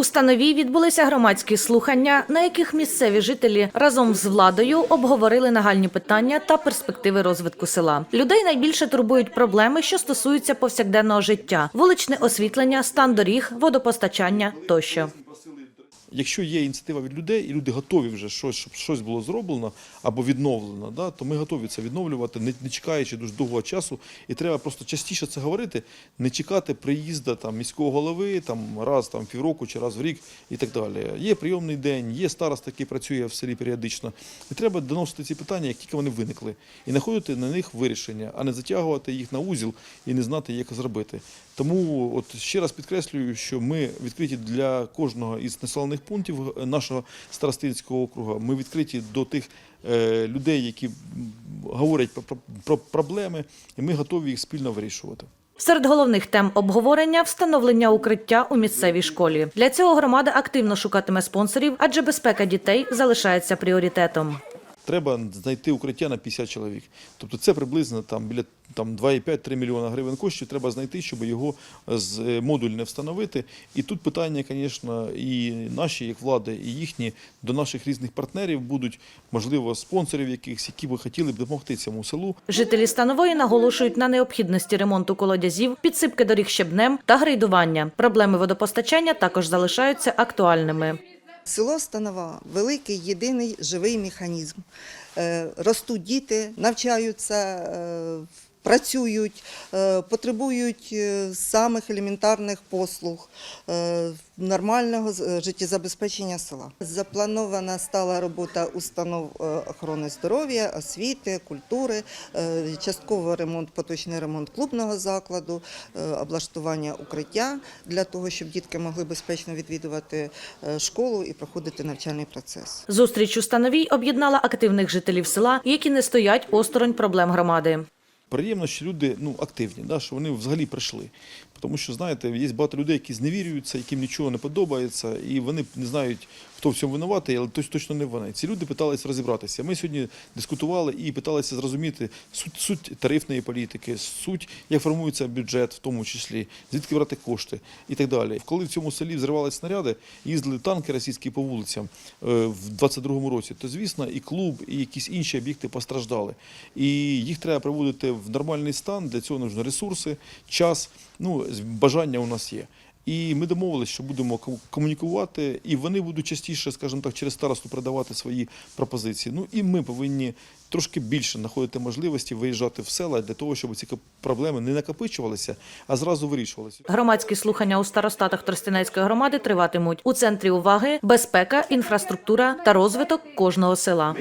У станові відбулися громадські слухання, на яких місцеві жителі разом з владою обговорили нагальні питання та перспективи розвитку села. Людей найбільше турбують проблеми, що стосуються повсякденного життя: вуличне освітлення, стан доріг, водопостачання тощо. Якщо є ініціатива від людей, і люди готові вже щось, щоб щось було зроблено або відновлено, да, то ми готові це відновлювати, не, не чекаючи дуже довгого часу. І треба просто частіше це говорити, не чекати приїзду там, міського голови там, раз там, півроку чи раз в рік і так далі. Є прийомний день, є староста, який працює в селі періодично. І треба доносити ці питання, як тільки вони виникли, і знаходити на них вирішення, а не затягувати їх на узіл і не знати, як зробити. Тому от ще раз підкреслюю, що ми відкриті для кожного із населених пунктів нашого старостинського округу. Ми відкриті до тих е, людей, які говорять про проблеми, і ми готові їх спільно вирішувати. Серед головних тем обговорення встановлення укриття у місцевій школі. Для цього громада активно шукатиме спонсорів, адже безпека дітей залишається пріоритетом. Треба знайти укриття на 50 чоловік. Тобто це приблизно там біля там 2,5-3 мільйона гривень коштів треба знайти, щоб його з е, модульне встановити. І тут питання, звісно, і наші, як влади, і їхні до наших різних партнерів будуть, можливо, спонсорів якихось, які би хотіли б допомогти цьому селу. Жителі Станової наголошують на необхідності ремонту колодязів, підсипки доріг щебнем та грейдування. Проблеми водопостачання також залишаються актуальними. Село Станова великий єдиний живий механізм. Е, Ростуть діти, навчаються, е, працюють, е, потребують е, самих елементарних послуг, е, нормального життєзабезпечення села. Запланована стала робота установ охорони здоров'я, освіти, культури, частково ремонт, поточний ремонт клубного закладу, облаштування укриття для того, щоб дітки могли безпечно відвідувати школу і проходити навчальний процес. Зустріч у Становій об'єднала активних жителів села, які не стоять осторонь проблем громади. Приємно, що люди ну, активні, да, що вони взагалі прийшли. Тому що, знаєте, є багато людей, які зневірюються, яким нічого не подобається, і вони не знають, хто в цьому винуватий, але точ- точно не вони. Ці люди питалися розібратися. Ми сьогодні дискутували і питалися зрозуміти суть, суть тарифної політики, суть, як формується бюджет, в тому числі, звідки брати кошти і так далі. Коли в цьому селі взривалися снаряди, їздили танки російські по вулицям е, в 22-му році, то звісно і клуб, і якісь інші об'єкти постраждали. І їх треба приводити в нормальний стан. Для цього потрібні ресурси, час. Ну, бажання у нас є. І ми домовилися, що будемо ко- комунікувати, і вони будуть частіше, скажімо так, через старосту передавати свої пропозиції. Ну і ми повинні трошки більше знаходити можливості виїжджати в села для того, щоб ці проблеми не накопичувалися, а зразу вирішувалися. Громадські слухання у старостатах Тростянецької громади триватимуть у центрі уваги безпека, інфраструктура та розвиток кожного села.